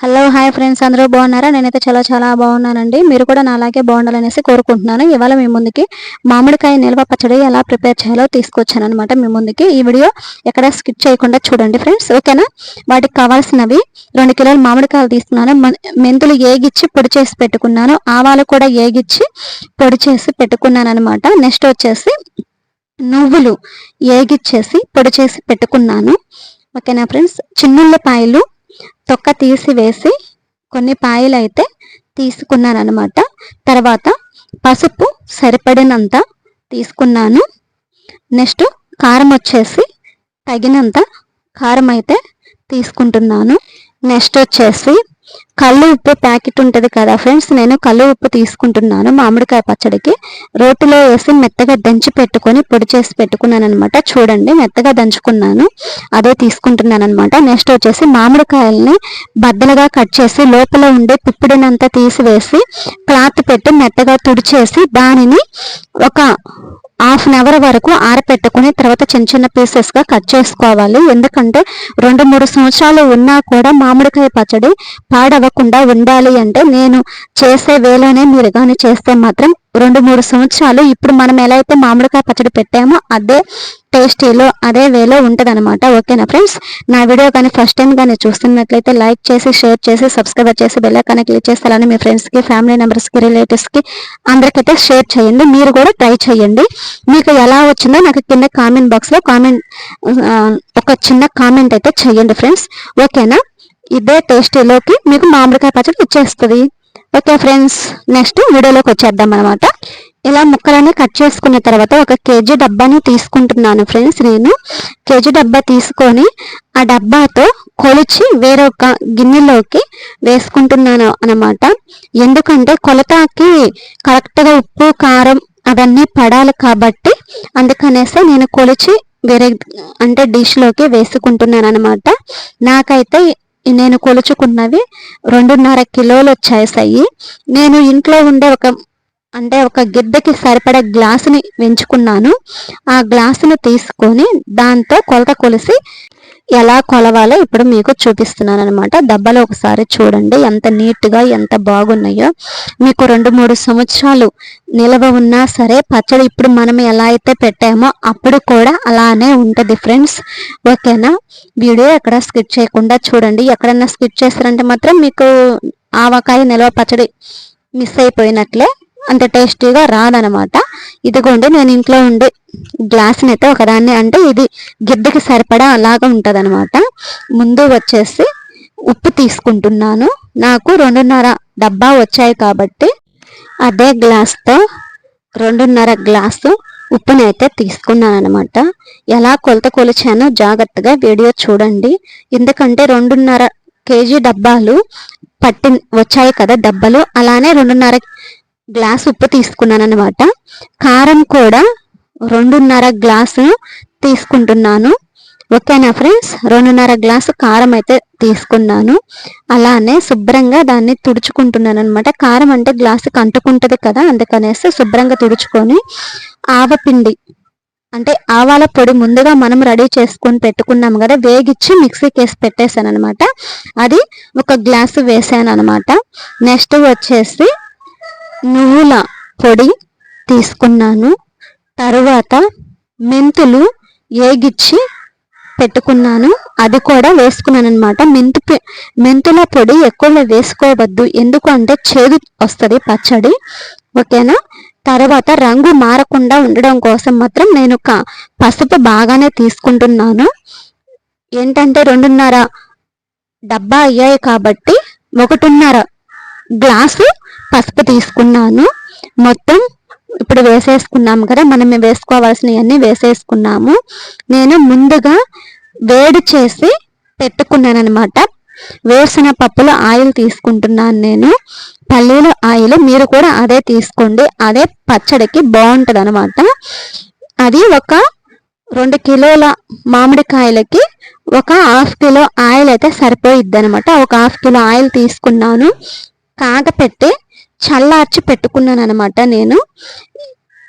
Hello hi friends అందరూ బాగున్నారా? నేనైతే చాలా చాలా బాగున్నానండి. మీరు కూడా నా అలాగే బాగుండాలనేసి కోరుకుంటున్నాను. ఇవాళ మీ ముందుకి మామిడికాయ నిల్వ పచ్చడి ఎలా ప్రిపేర్ చేయాలో తీసుకొచ్చాను అనమాట మీ ముందుకి. ఈ వీడియో ఎక్కడ స్కిప్ చేయకుండా చూడండి ఫ్రెండ్స్ ఓకేనా? వాటికి కావాల్సినవి రెండు కిలోలు మామిడికాయలు తీసుకున్నాను. మెంతులు ఏగిచ్చి పొడి చేసి పెట్టుకున్నాను. ఆవాలు కూడా ఏగిచ్చి పొడి చేసి పెట్టుకున్నాను అనమాట నెక్స్ట్ వచ్చేసి నువ్వులు ఏగిచ్చేసి పొడి చేసి పెట్టుకున్నాను. ఓకేనా ఫ్రెండ్స్ చిన్నుల్లిపాయలు తొక్క తీసివేసి కొన్ని పాయలు అయితే తీసుకున్నాను అనమాట తర్వాత పసుపు సరిపడినంత తీసుకున్నాను. నెక్స్ట్ కారం వచ్చేసి తగినంత కారం అయితే తీసుకుంటున్నాను. నెక్స్ట్ వచ్చేసి కళ్ళు ఉప్పు ప్యాకెట్ ఉంటుంది కదా ఫ్రెండ్స్ నేను కళ్ళు ఉప్పు తీసుకుంటున్నాను మామిడికాయ పచ్చడికి. రోటిలో వేసి మెత్తగా దంచి పెట్టుకొని పొడి చేసి పెట్టుకున్నాను అనమాట చూడండి మెత్తగా దంచుకున్నాను. అదే తీసుకుంటున్నాను అనమాట నెక్స్ట్ వచ్చేసి మామిడికాయల్ని బద్దలుగా కట్ చేసి లోపల ఉండే పుప్పిడినంతా తీసివేసి క్లాత్ పెట్టి మెత్తగా తుడిచేసి దానిని ఒక హాఫ్ అన్ అవర్ వరకు ఆరపెట్టుకుని తర్వాత చిన్న చిన్న పీసెస్గా కట్ చేసుకోవాలి. ఎందుకంటే రెండు మూడు సంవత్సరాలు ఉన్నా కూడా మామిడికాయ పచ్చడి పాడవకుండా ఉండాలి అంటే నేను చేసే వేలోనే మీరు కానీ చేస్తే మాత్రం రెండు మూడు సంవత్సరాలు ఇప్పుడు మనం ఎలా అయితే మామిడికాయ పచ్చడి పెట్టామో అదే టేస్టీలో అదే వేలో ఉంటుంది అనమాట ఓకేనా ఫ్రెండ్స్? నా వీడియో కానీ ఫస్ట్ టైం కానీ చూస్తున్నట్లయితే లైక్ చేసి షేర్ చేసి సబ్స్క్రైబ్ చేసి బెల్లైకాన్ని క్లిక్ చేస్తారని మీ ఫ్రెండ్స్కి ఫ్యామిలీ మెంబర్స్కి రిలేటివ్స్కి అందరికైతే షేర్ చేయండి. మీరు కూడా ట్రై చేయండి. మీకు ఎలా వచ్చిందో నాకు కింద కామెంట్ బాక్స్లో కామెంట్ ఒక చిన్న కామెంట్ అయితే చేయండి ఫ్రెండ్స్. ఓకేనా? ఇదే టేస్టీలోకి మీకు మామిడికాయ పచ్చడి ఇచ్చేస్తుంది ఓకే ఫ్రెండ్స్ నెక్స్ట్ వీడియోలోకి వచ్చేద్దాం అనమాట ఇలా ముక్కలన్నీ కట్ చేసుకున్న తర్వాత ఒక కేజీ డబ్బాని తీసుకుంటున్నాను ఫ్రెండ్స్ నేను. కేజీ డబ్బా తీసుకొని ఆ డబ్బాతో కొలిచి వేరొక గిన్నెలోకి వేసుకుంటున్నాను అనమాట ఎందుకంటే కొలతకి కరెక్ట్గా ఉప్పు కారం అవన్నీ పడాలి కాబట్టి అందుకనేసి నేను కొలిచి వేరే అంటే డిష్లోకి వేసుకుంటున్నాను అనమాట నాకైతే నేను కొలుచుకున్నవి రెండున్నర కిలోలు వచ్చేసాయి. నేను ఇంట్లో ఉండే ఒక అంటే ఒక గిద్దకి సరిపడే గ్లాసుని వెంచుకున్నాను. ఆ గ్లాసును తీసుకొని దాంతో కొలత కొలిసి ఎలా కొలవాలో ఇప్పుడు మీకు చూపిస్తున్నాను అనమాట దెబ్బలో ఒకసారి చూడండి ఎంత నీట్గా ఎంత బాగున్నాయో. మీకు రెండు మూడు సంవత్సరాలు నిలవ ఉన్నా సరే పచ్చడి ఇప్పుడు మనం ఎలా అయితే పెట్టామో అప్పుడు కూడా అలానే ఉంటుంది ఫ్రెండ్స్. ఓకేనా? వీడియో ఎక్కడ స్కిప్ చేయకుండా చూడండి. ఎక్కడన్నా స్కిప్ చేస్తారంటే మాత్రం మీకు ఆవకాయ నిలవ పచ్చడి మిస్ అయిపోయినట్లే. అంత టేస్టీగా రాదనమాట. ఇదిగోండి నేను ఇంట్లో ఉండే గ్లాస్ని అయితే ఒకదాన్ని అంటే ఇది గిద్దకి సరిపడా అలాగా ఉంటుందన్నమాట ముందు వచ్చేసి ఉప్పు తీసుకుంటున్నాను. నాకు రెండున్నర డబ్బా వచ్చాయి కాబట్టి అదే గ్లాస్తో రెండున్నర గ్లాసు ఉప్పుని అయితే తీసుకున్నాను అనమాట ఎలా కొలత కొలిచానో జాగ్రత్తగా వీడియో చూడండి. ఎందుకంటే రెండున్నర కేజీ డబ్బాలు పట్టి వచ్చాయి కదా డబ్బలు అలానే రెండున్నర గ్లాస్ ఉప్పు తీసుకున్నాను అనమాట కారం కూడా రెండున్నర గ్లాసు తీసుకుంటున్నాను. ఓకేనా ఫ్రెండ్స్? రెండున్నర గ్లాసు కారం అయితే తీసుకున్నాను. అలానే శుభ్రంగా దాన్ని తుడుచుకుంటున్నాను అనమాట కారం అంటే గ్లాసుకి అంటుకుంటుంది కదా అందుకనేసి శుభ్రంగా తుడుచుకొని ఆవపిండి అంటే ఆవాల పొడి ముందుగా మనం రెడీ చేసుకొని పెట్టుకున్నాం కదా వేగిచ్చి మిక్సీకి వేసి పెట్టేశాను అనమాట అది ఒక గ్లాసు వేసాను అనమాట నెక్స్ట్ వచ్చేసి నువ్వుల పొడి తీసుకున్నాను. తర్వాత మెంతులు ఏగిచ్చి పెట్టుకున్నాను. అది కూడా వేసుకున్నాను అనమాట మెంతు మెంతుల పొడి ఎక్కువగా వేసుకోవద్దు. ఎందుకు అంటే చేదు వస్తుంది పచ్చడి. ఓకేనా? తర్వాత రంగు మారకుండా ఉండడం కోసం మాత్రం నేను పసుపు బాగానే తీసుకుంటున్నాను. ఏంటంటే రెండున్నర డబ్బా అయ్యాయి కాబట్టి ఒకటిన్నర గ్లాసు పసుపు తీసుకున్నాను. మొత్తం ఇప్పుడు వేసేసుకున్నాము కదా మనం వేసుకోవాల్సినవన్నీ వేసేసుకున్నాము. నేను ముందుగా వేడి చేసి పెట్టుకున్నాను అనమాట వేసిన పప్పులో ఆయిల్ తీసుకుంటున్నాను నేను. పల్లీల ఆయిల్ మీరు కూడా అదే తీసుకోండి. అదే పచ్చడికి బాగుంటుంది అనమాట అది ఒక రెండు కిలోల మామిడికాయలకి ఒక హాఫ్ కిలో ఆయిల్ అయితే సరిపోయిద్ది అనమాట ఒక హాఫ్ కిలో ఆయిల్ తీసుకున్నాను. కాగపెట్టి చల్లార్చి పెట్టుకున్నాను అనమాట నేను.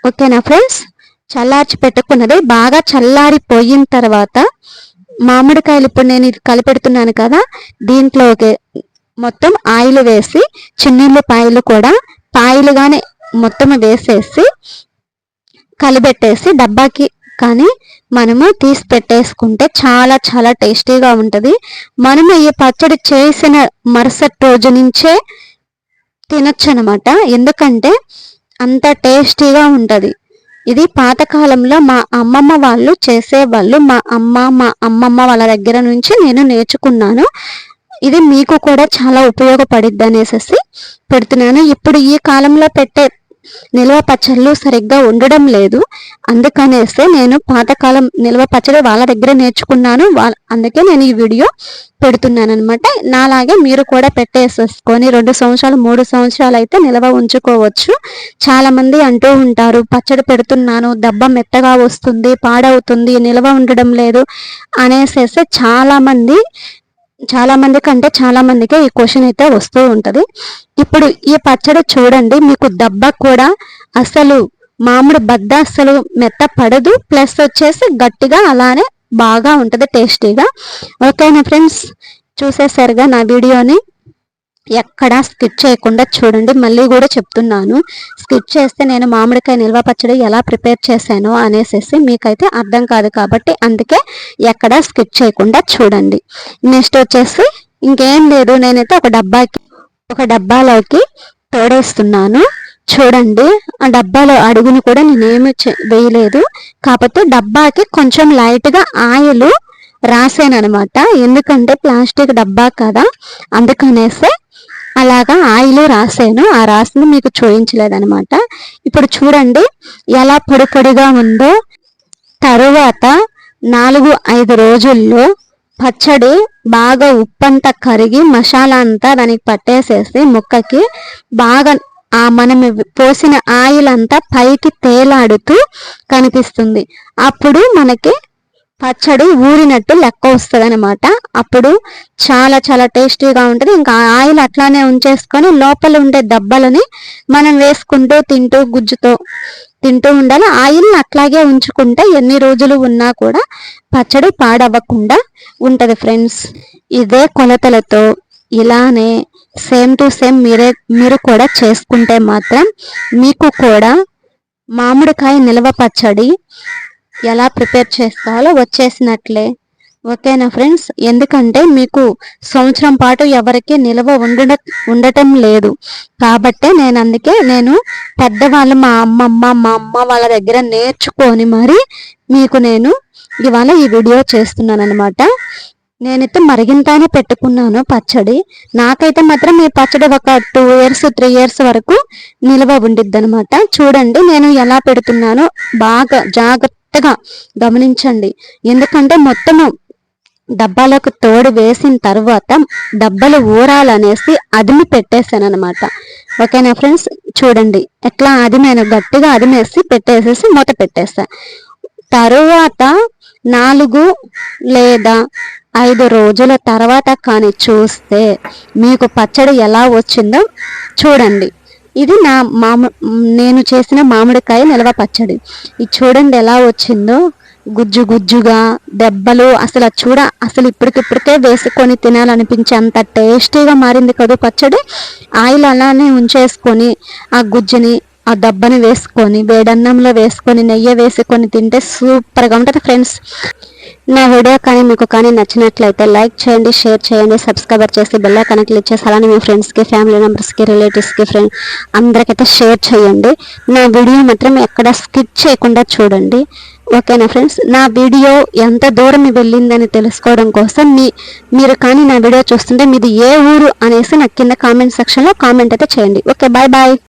ఓకేనా ఫ్రెండ్స్? చల్లార్చి పెట్టుకున్నది. బాగా చల్లారిపోయిన తర్వాత మామిడికాయలు ఇప్పుడు నేను ఇది కలిపెడుతున్నాను కదా దీంట్లో మొత్తం ఆయిల్ వేసి పాయలు కూడా పాయలుగానే మొత్తం వేసేసి కలిపెట్టేసి డబ్బాకి కానీ మనము తీసి పెట్టేసుకుంటే చాలా చాలా టేస్టీగా ఉంటుంది. మనము ఈ పచ్చడి చేసిన మరుసటి రోజు నుంచే తినచ్చు అనమాట ఎందుకంటే అంత టేస్టీగా ఉంటుంది. ఇది పాతకాలంలో మా అమ్మమ్మ వాళ్ళు చేసేవాళ్ళు. మా అమ్మ మా అమ్మమ్మ వాళ్ళ దగ్గర నుంచి నేను నేర్చుకున్నాను. ఇది మీకు కూడా చాలా ఉపయోగపడిద్ది అనేసి పెడుతున్నాను. ఇప్పుడు ఈ కాలంలో పెట్టే నిల్వ పచ్చళ్ళు సరిగ్గా ఉండడం లేదు. అందుకనేస్తే నేను పాతకాలం నిల్వ పచ్చడి వాళ్ళ దగ్గర నేర్చుకున్నాను. అందుకే నేను ఈ వీడియో పెడుతున్నాను అనమాట నాలాగే మీరు కూడా పెట్టేసేసుకొని రెండు సంవత్సరాలు మూడు సంవత్సరాలు అయితే నిల్వ ఉంచుకోవచ్చు. చాలామంది అంటూ ఉంటారు పచ్చడి పెడుతున్నాను దెబ్బ మెత్తగా వస్తుంది పాడవుతుంది నిల్వ ఉండడం లేదు అనేసేసి చాలామంది మంది చాలా మంది కంటే చాలా మందికి ఈ క్వశ్చన్ అయితే వస్తూ ఉంటుంది. ఇప్పుడు ఈ పచ్చడి చూడండి మీకు దెబ్బ కూడా అసలు మామిడి బద్ద అసలు మెత్త పడదు ప్లస్ వచ్చేసి గట్టిగా అలానే బాగా ఉంటుంది టేస్టీగా. ఓకేనా ఫ్రెండ్స్ చూసేసరిగా నా వీడియోని? ఎక్కడా స్కిప్ చేయకుండా చూడండి. మళ్ళీ కూడా చెప్తున్నాను. స్కిప్ చేస్తే నేను మామిడికాయ నిల్వ పచ్చడి ఎలా ప్రిపేర్ చేశాను అనేసి మీకైతే అర్థం కాదు కాబట్టి అందుకే ఎక్కడా స్కిప్ చేయకుండా చూడండి. నెక్స్ట్ వచ్చేసి ఇంకేం లేదు. నేనైతే ఒక డబ్బాకి ఒక డబ్బాలోకి తోడేస్తున్నాను. చూడండి. ఆ డబ్బాలో అడుగును కూడా నేనేమి వేయలేదు. కాకపోతే డబ్బాకి కొంచెం లైట్గా ఆయిల్ రాసాను అనమాట ఎందుకంటే ప్లాస్టిక్ డబ్బా కదా. అందుకనేసి అలాగా ఆయిల్ రాసాను. ఆ రాసింది మీకు చూపించలేదనమాట ఇప్పుడు చూడండి ఎలా పొడి పొడిగా ఉందో. తరువాత నాలుగు ఐదు రోజుల్లో పచ్చడి బాగా ఉప్పంతా కరిగి మసాలా అంతా దానికి పట్టేసేసి ముక్కకి బాగా ఆ మనం పోసిన ఆయిల్ అంతా పైకి తేలాడుతూ కనిపిస్తుంది. అప్పుడు మనకి పచ్చడి ఊరినట్టు లెక్క వస్తుంది అనమాట అప్పుడు చాలా చాలా టేస్టీగా ఉంటుంది. ఇంకా ఆయిల్ అట్లానే ఉంచేసుకొని లోపల ఉండే దెబ్బలని మనం వేసుకుంటూ తింటూ గుజ్జుతో తింటూ ఉండాలి. ఆయిల్ని అట్లాగే ఉంచుకుంటే ఎన్ని రోజులు ఉన్నా కూడా పచ్చడి పాడవ్వకుండా ఉంటుంది ఫ్రెండ్స్. ఇదే కొలతలతో ఇలానే సేమ్ టు సేమ్ మీరే మీరు కూడా చేసుకుంటే మాత్రం మీకు కూడా మామిడికాయ నిల్వ పచ్చడి ఎలా ప్రిపేర్ చేసుకోవాలో వచ్చేసినట్లే. ఓకేనా ఫ్రెండ్స్? ఎందుకంటే మీకు సంవత్సరం పాటు ఎవరికి నిల్వ ఉండ ఉండటం లేదు. కాబట్టే నేను అందుకే నేను పెద్దవాళ్ళు మా అమ్మమ్మ మా అమ్మ వాళ్ళ దగ్గర నేర్చుకొని మరి మీకు నేను ఇవాళ ఈ వీడియో చేస్తున్నాను అనమాట నేనైతే మరిగింతానే పెట్టుకున్నాను పచ్చడి. నాకైతే మాత్రం ఈ పచ్చడి ఒక టూ ఇయర్స్ త్రీ ఇయర్స్ వరకు నిల్వ ఉండిద్ది అనమాట చూడండి నేను ఎలా పెడుతున్నానో బాగా జాగ్రత్త జాగ్రత్తగా గమనించండి. ఎందుకంటే మొత్తము డబ్బాలకు తోడు వేసిన తర్వాత డబ్బలు ఊరాలనేసి అదిమి పెట్టేశాను అనమాట ఓకేనా ఫ్రెండ్స్? చూడండి. ఎట్లా అదిమైన? గట్టిగా అదిమేసి పెట్టేసేసి మూత పెట్టేస్తా తరువాత నాలుగు లేదా ఐదు రోజుల తర్వాత కానీ చూస్తే మీకు పచ్చడి ఎలా వచ్చిందో చూడండి. ఇది నా మామ నేను చేసిన మామిడికాయ నిల్వ పచ్చడి. ఇది చూడండి ఎలా వచ్చిందో. గుజ్జు గుజ్జుగా దెబ్బలు అసలు చూడ అసలు ఇప్పటికిప్పటికే వేసుకొని తినాలనిపించే అంత టేస్టీగా మారింది కదా పచ్చడి. ఆయిల్ అలానే ఉంచేసుకొని ఆ గుజ్జుని ఆ దబ్బని వేసుకొని వేడన్నంలో వేసుకొని నెయ్యి వేసుకొని తింటే సూపర్గా ఉంటుంది ఫ్రెండ్స్. నా వీడియో కానీ మీకు కానీ నచ్చినట్లయితే లైక్ చేయండి షేర్ చేయండి సబ్స్క్రైబర్ చేసి బెల్ ఐకాన్ క్లిక్ చేసి అలానే మీ ఫ్రెండ్స్కి ఫ్యామిలీ మెంబర్స్కి రిలేటివ్స్కి ఫ్రెండ్ అందరికైతే షేర్ చేయండి. నా వీడియో మాత్రం ఎక్కడ స్కిప్ చేయకుండా చూడండి. ఓకేనా ఫ్రెండ్స్? నా వీడియో ఎంత దూరం వెళ్ళిందని తెలుసుకోవడం కోసం మీ మీరు కానీ నా వీడియో చూస్తుంటే మీది ఏ ఊరు అనేసి నాకు కింద కామెంట్ సెక్షన్లో కామెంట్ అయితే చేయండి. Okay bye bye.